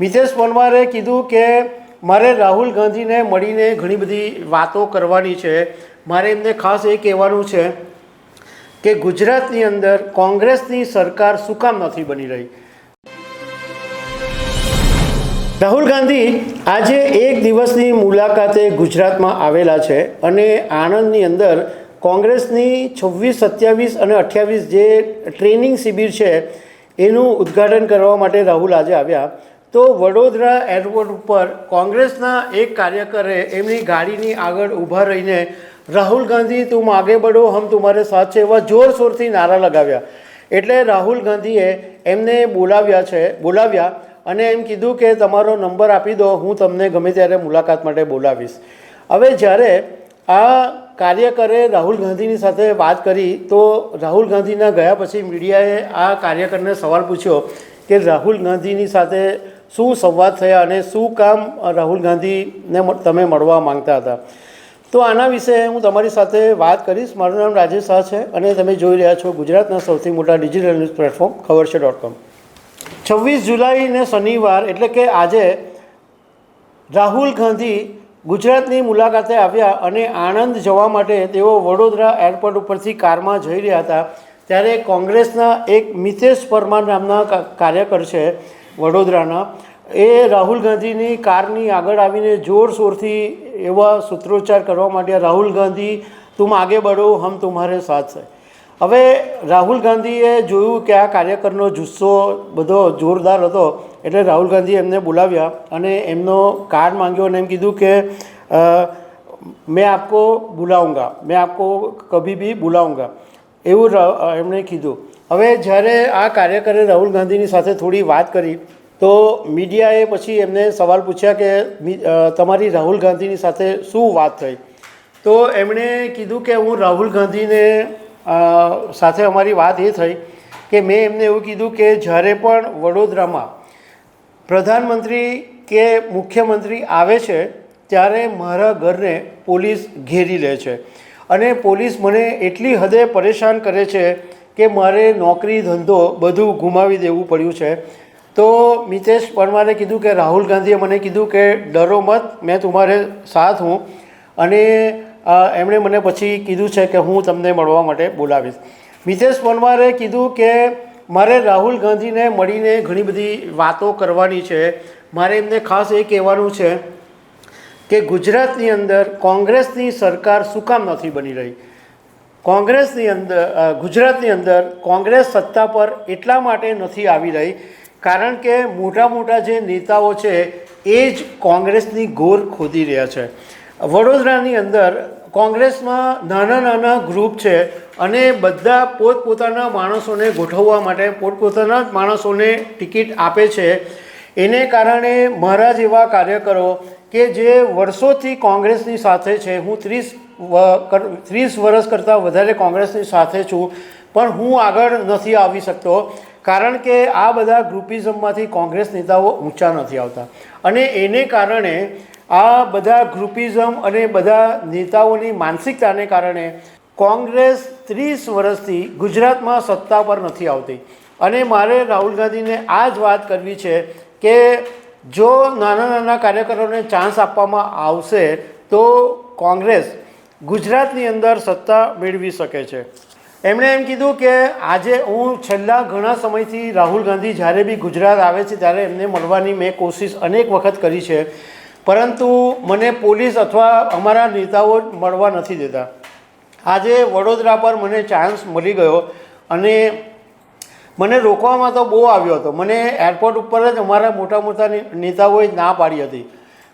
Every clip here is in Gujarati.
મિતેશ પરમારે કીધું કે મારે રાહુલ ગાંધીને મળીને ઘણી બધી વાતો કરવાની છે. મારે એમને ખાસ એ કહેવાનું છે કે ગુજરાતની અંદર કોંગ્રેસની સરકાર શું કામ નથી બની રહી? રાહુલ ગાંધી આજે એક દિવસની મુલાકાતે ગુજરાતમાં આવેલા છે અને આણંદની અંદર કોંગ્રેસની છવ્વીસ, સત્યાવીસ અને અઠ્યાવીસ જે ટ્રેનિંગ શિબિર છે એનું ઉદ્ઘાટન કરવા માટે રાહુલ આજે આવ્યા. તો વડોદરા એરપોર્ટ ઉપર કોંગ્રેસના એક કાર્યકરે એમની ગાડીની આગળ ઊભા રહીને, રાહુલ ગાંધી, તું આગે બઢો હમ તુમારે સાથ છે, એવા જોરશોરથી નારા લગાવ્યા. એટલે રાહુલ ગાંધીએ એમને બોલાવ્યા છે, બોલાવ્યા અને એમ કીધું કે, તમારો નંબર આપી દો, હું તમને ગમે ત્યારે મુલાકાત માટે બોલાવીશ. હવે જ્યારે આ કાર્યકરે રાહુલ ગાંધીની સાથે વાત કરી, તો રાહુલ ગાંધીના ગયા પછી મીડિયાએ આ કાર્યકરને સવાલ પૂછ્યો કે, રાહુલ ગાંધીની સાથે શું સંવાદ થયા અને શું કામ રાહુલ ગાંધીને તમે મળવા માંગતા હતા? તો આના વિશે હું તમારી સાથે વાત કરીશ. મારું નામ રાજેશ શાહ છે અને તમે જોઈ રહ્યા છો ગુજરાતના સૌથી મોટા ડિજિટલ ન્યૂઝ પ્લેટફોર્મ ખબર છે ડોટ કોમ. છવ્વીસ જુલાઈને શનિવાર એટલે કે આજે રાહુલ ગાંધી ગુજરાતની મુલાકાતે આવ્યા અને આણંદ જવા માટે તેઓ વડોદરા એરપોર્ટ ઉપરથી કારમાં જઈ રહ્યા હતા. ત્યારે કોંગ્રેસના એક મિતેશ પરમાર નામના કાર્યકર છે. વડોદરાના, એ રાહુલ ગાંધીની કારની આગળ આવીને જોરશોરથી એવા સૂત્રોચ્ચાર કરવા માટે, રાહુલ ગાંધી, તુમ આગે બઢો, હમ તુમ્હારે સાથ હવે રાહુલ ગાંધીએ જોયું કે આ કાર્યકરનો જુસ્સો બધો જોરદાર હતો, એટલે રાહુલ ગાંધી એમને બોલાવ્યા અને એમનો કાર્ડ માંગ્યો અને એમ કીધું કે મેં આપકો બુલાઉંગા, મેં આપકો કભી બી બુલાઉંગા. એવું એમણે કીધું. હવે જ્યારે આ કાર્યકરે રાહુલ ગાંધીની સાથે થોડી વાત કરી, તો મીડિયાએ પછી એમને સવાલ પૂછ્યા કે તમારી રાહુલ ગાંધીની સાથે શું વાત થઈ? તો એમણે કીધું કે, હું રાહુલ ગાંધીને સાથે અમારી વાત એ થઈ કે, મેં એમને એવું કીધું કે, જ્યારે પણ વડોદરામાં પ્રધાનમંત્રી કે મુખ્યમંત્રી આવે છે, ત્યારે મારા ઘરને પોલીસ ઘેરી લે છે. અને પોલીસ મને એટલી હદે પરેશાન કરે છે કે મારે નોકરી, ધંધો બધું ગુમાવી દેવું પડ્યું છે. તો મિતેશ પરમારે કીધું કે રાહુલ ગાંધીએ મને કીધું કે ડરો મત, મેં તમારે સાથ હું. અને એમણે મને પછી કીધું છે કે હું તમને મળવા માટે બોલાવીશ. મિતેશ પરમારે કીધું કે મારે રાહુલ ગાંધીને મળીને ઘણી બધી વાતો કરવાની છે. મારે એમને ખાસ એ કહેવાનું છે કે ગુજરાતની અંદર કોંગ્રેસની સરકાર શું નથી બની રહી. કોંગ્રેસની અંદર ગુજરાતની અંદર કોંગ્રેસ સત્તા પર એટલા માટે નથી આવી રહી, કારણ કે મોટા મોટા જે નેતાઓ છે, એ જ કોંગ્રેસની ગોર ખોદી રહ્યા છે. વડોદરાની અંદર કોંગ્રેસમાં નાના નાના ગ્રુપ છે અને બધા પોતપોતાના માણસોને ગોઠવવા માટે, પોતપોતાના જ માણસોને ટિકિટ આપે છે. એને કારણે મારા જેવા કાર્યકરો કે જે વર્ષોથી કોંગ્રેસની સાથે છે, હું ત્રીસ ત્રીસ વર્ષ કરતાં વધારે કોંગ્રેસની સાથે છું, પણ હું આગળ નથી આવી શકતો, કારણ કે આ બધા ગ્રુપિઝમમાંથી કોંગ્રેસ નેતાઓ ઊંચા નથી આવતા. અને એને કારણે આ બધા ગ્રુપિઝમ અને બધા નેતાઓની માનસિકતાને કારણે કોંગ્રેસ ત્રીસ વર્ષથી ગુજરાતમાં સત્તા પર નથી આવતી. અને મારે રાહુલ ગાંધીને આ જ વાત કરવી છે કે જો નાના નાના કાર્યકરોને ચાન્સ આપવામાં આવશે, તો કોંગ્રેસ ગુજરાતની અંદર સત્તા મેળવી શકે છે. એમણે એમ કીધું કે આજે હું છેલ્લા ઘણા સમયથી રાહુલ ગાંધી જ્યારે બી ગુજરાત આવે છે ત્યારે એમને મળવાની મેં કોશિશ અનેક વખત કરી છે. પરંતુ મને પોલીસ અથવા અમારા નેતાઓ મળવા નથી દેતા. આજે વડોદરા પર મને ચાન્સ મળી ગયો અને મને રોકવામાં તો બહુ આવ્યો હતો. મને એરપોર્ટ ઉપર જ અમારા મોટા મોટા નેતાઓએ ના પાડી હતી.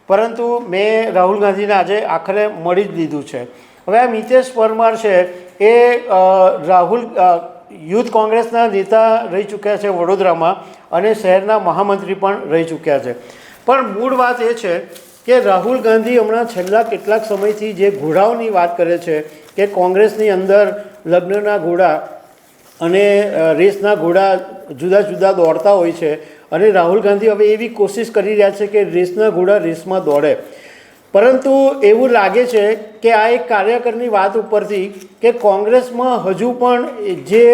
પરંતુ મેં રાહુલ ગાંધીને આજે આખરે મળી જ લીધું છે. હવે આ મિતેશ પરમાર છે, એ રાહુલ યુથ કોંગ્રેસના નેતા રહી ચૂક્યા છે વડોદરામાં અને શહેરના મહામંત્રી પણ રહી ચૂક્યા છે. પણ મૂળ વાત એ છે કે રાહુલ ગાંધી હમણાં છેલ્લા કેટલાક સમયથી જે ઘોડાઓની વાત કરે છે કે કોંગ્રેસની અંદર લગ્નના ઘોડા અને રેસના ઘોડા જુદા જુદા દોડતા હોય છે અને રાહુલ ગાંધી હવે એવી કોશિશ કરી રહ્યા છે કે રેસના ઘોડા રેસમાં દોડે. પરંતુ એવું લાગે છે કે આ એક કાર્યકરની વાત ઉપરથી કે કોંગ્રેસમાં હજુ પણ જે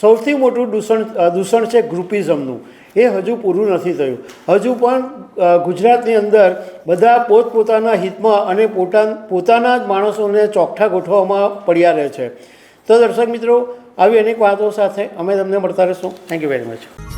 સૌથી મોટું દૂષણ દૂષણ છે ગ્રુપિઝમનું, એ હજુ પૂરું નથી થયું. હજુ પણ ગુજરાતની અંદર બધા પોતપોતાના હિતમાં અને પોતા પોતાના જ માણસોને ચોકઠા ગોઠવવામાં પડ્યા રહે છે. તો દર્શક મિત્રો, આવી અનેક વાતો સાથે અમે તમને મળતા રહીશું. Thank you very much